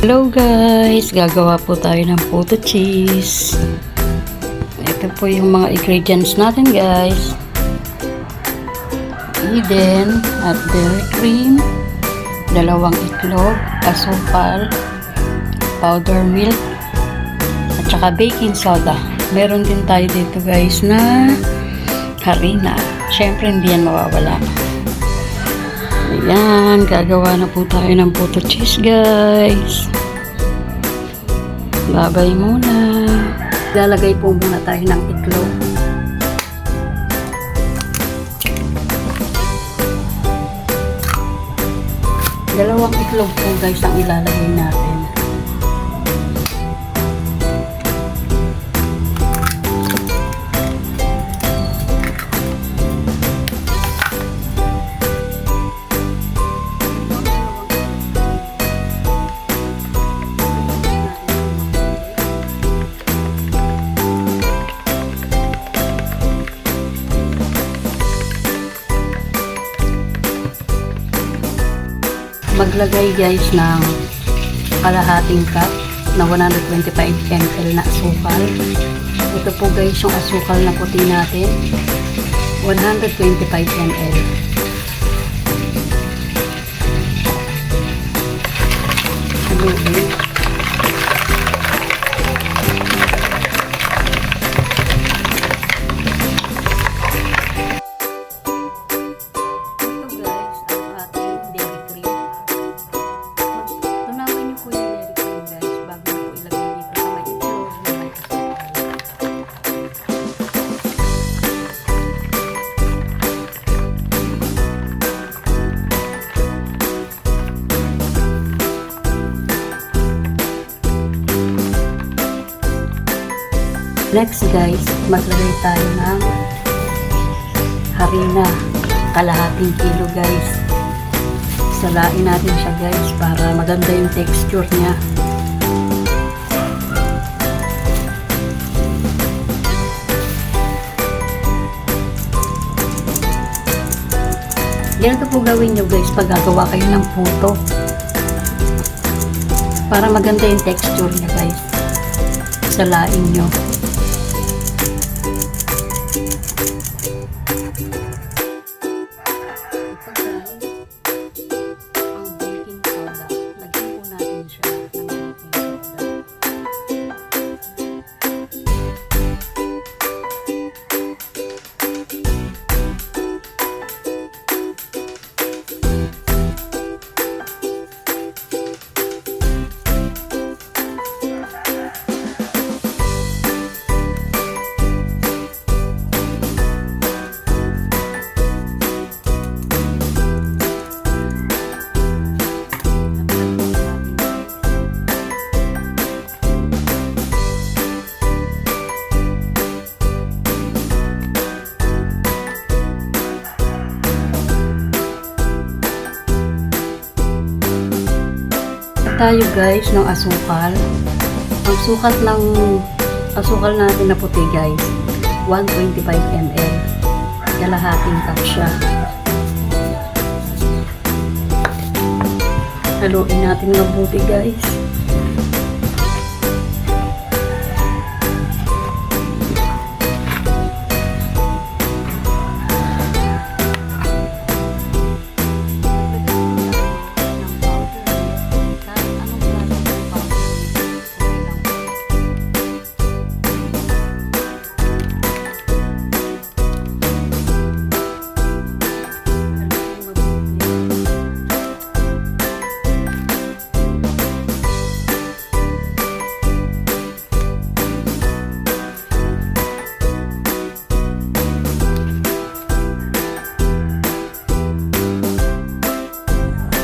Hello guys! Gagawa po tayo ng puto cheese. Ito po yung mga ingredients natin guys. Eden at dairy cream, dalawang itlog, asukal, powder milk, at saka baking soda. Meron din tayo dito guys na harina. Siyempre hindi yan mawawala. Ayan, gagawa na po tayo ng puto cheese guys. Babay muna. Lalagay po muna tayo ng itlog. Dalawang itlog po guys ang ilalagay natin. Maglagay guys ng kalahating cup na 125 ml na asukal. Ito po guys yung asukal na puti natin. 125 ml. Haluin. Next guys, maglagay tayo ng harina. Kalahating kilo guys. Salain natin siya guys para maganda yung texture niya. Ganito po gawin nyo guys pag gagawa kayo ng puto. Para maganda yung texture niya guys. Salain nyo. Tayo guys ng asukal. Ang sukat ng asukal natin na puti guys, 125 ml. Kalahating cup siya. Haluin natin mabuti guys.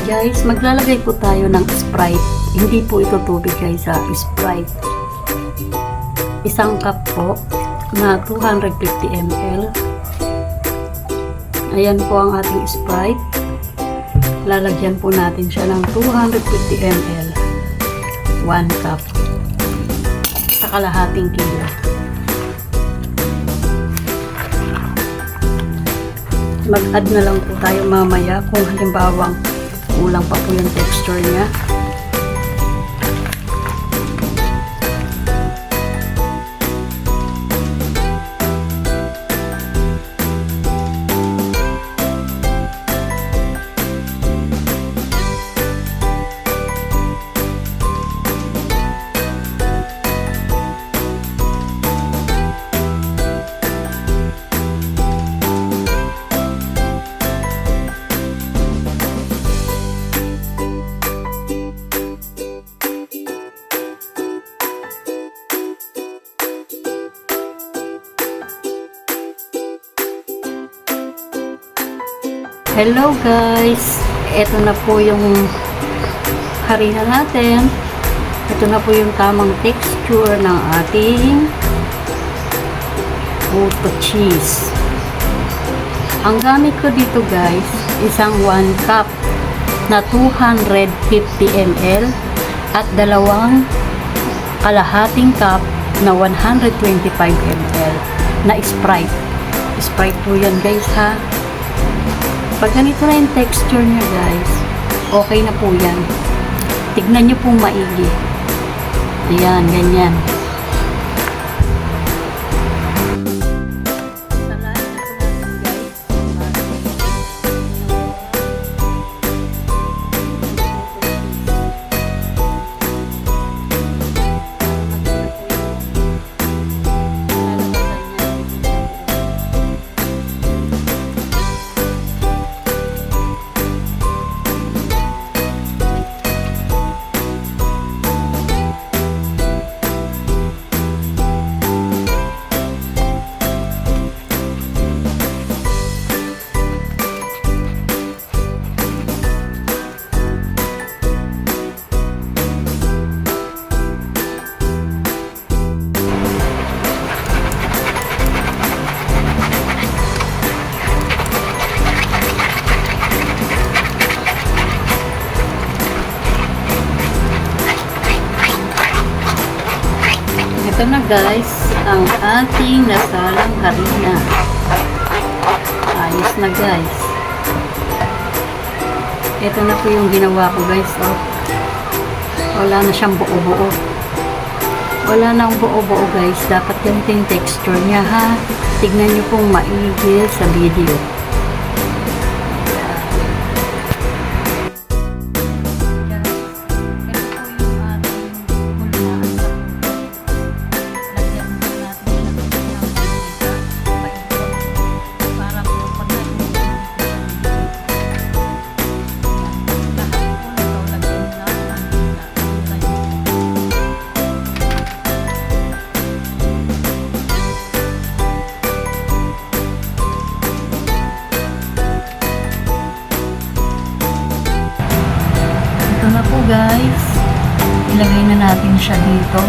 Guys, maglalagay po tayo ng Sprite. Hindi po ito tubig guys sa Sprite. Isang cup po na 250 ml. Ayan po ang ating Sprite. Lalagyan po natin siya ng 250 ml. 1 cup. Sa kalahating kilo. Mag-add na lang po tayo mamaya kung halimbawa kulang pa po yung texture niya. Hello guys! Ito na po yung harina natin. Ito na po yung tamang texture ng ating buto cheese. Ang gamit ko dito guys, isang 1 cup na 250 ml at dalawang kalahating cup na 125 ml na Sprite. Sprite po yan guys ha. Pag ganito na yung texture niya guys, okay na po yan. Tignan niyo po maigi. Ayan, ganyan. Guys, ang ating nasalang harina. Ayos na guys. Ito na po yung ginawa ko guys. Oh. Wala na siyang buo-buo. Wala na buo-buo guys. Dapat ganito yung texture niya ha. Tignan nyo pong maigi sa video. Na po guys. Ilagay na natin siya dito.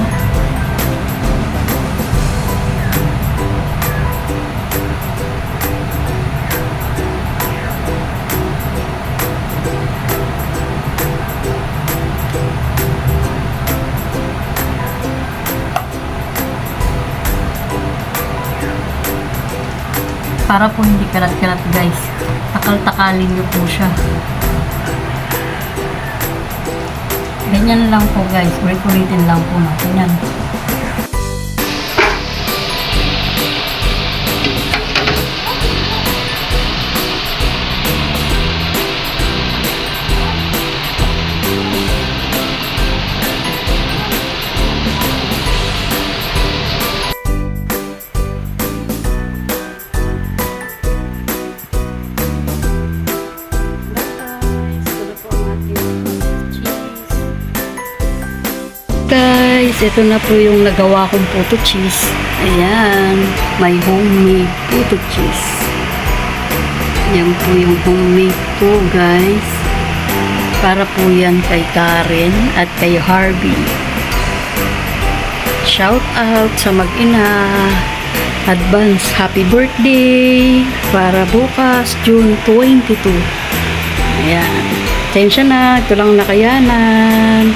Para po hindi kalat-kalat guys. Takal-takalin niyo po siya. Ganyan lang po guys. Ulit-ulitin lang po natin yan. Guys, ito na po yung nagawa kong puto cheese. Ayan, may homemade puto cheese. Yan po yung homemade po, guys. Para po yan kay Karen at kay Harvey. Shout out sa mag-ina. Advance happy birthday para bukas, June 22. Ayan. Tensya na, ito lang nakayanan.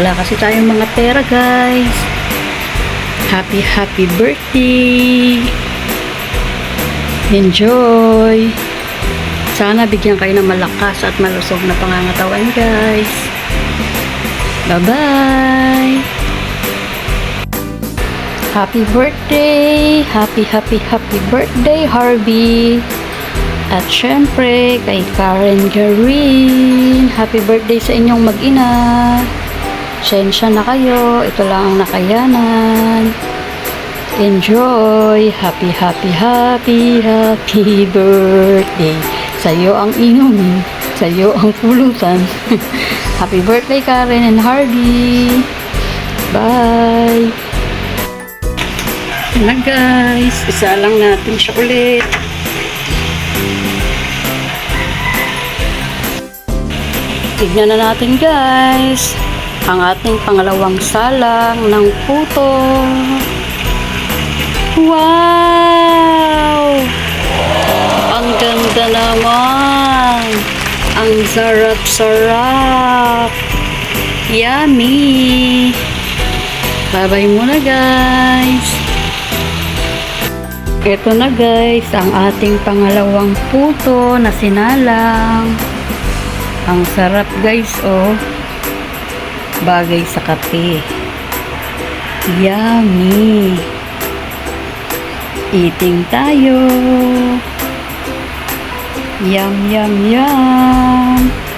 Wala kasi tayong mga pera, guys. Happy, happy birthday! Enjoy! Sana bigyan kayo ng malakas at malusog na pangangatawan, guys. Bye-bye! Happy birthday! Happy, happy, happy birthday, Harvey! At syempre, kay Karen Garin, happy birthday sa inyong mag-ina. Sensya na kayo, ito lang ang nakayanan. Enjoy! Happy, happy, happy, happy birthday! Sa'yo ang inumin, sa'yo ang pulutan. happy birthday Karen and Harvey! Bye! Na guys, isa lang natin siya ulit. Tignan na natin guys. Ang ating pangalawang salang ng puto. Wow! Ang ganda naman. Ang sarap-sarap. Yummy. Bye-bye muna guys. Ito na guys, ang ating pangalawang puto na sinalang. Ang sarap guys oh. Bagay sa kape. Yummy. Eating tayo. Yum, yum, yum.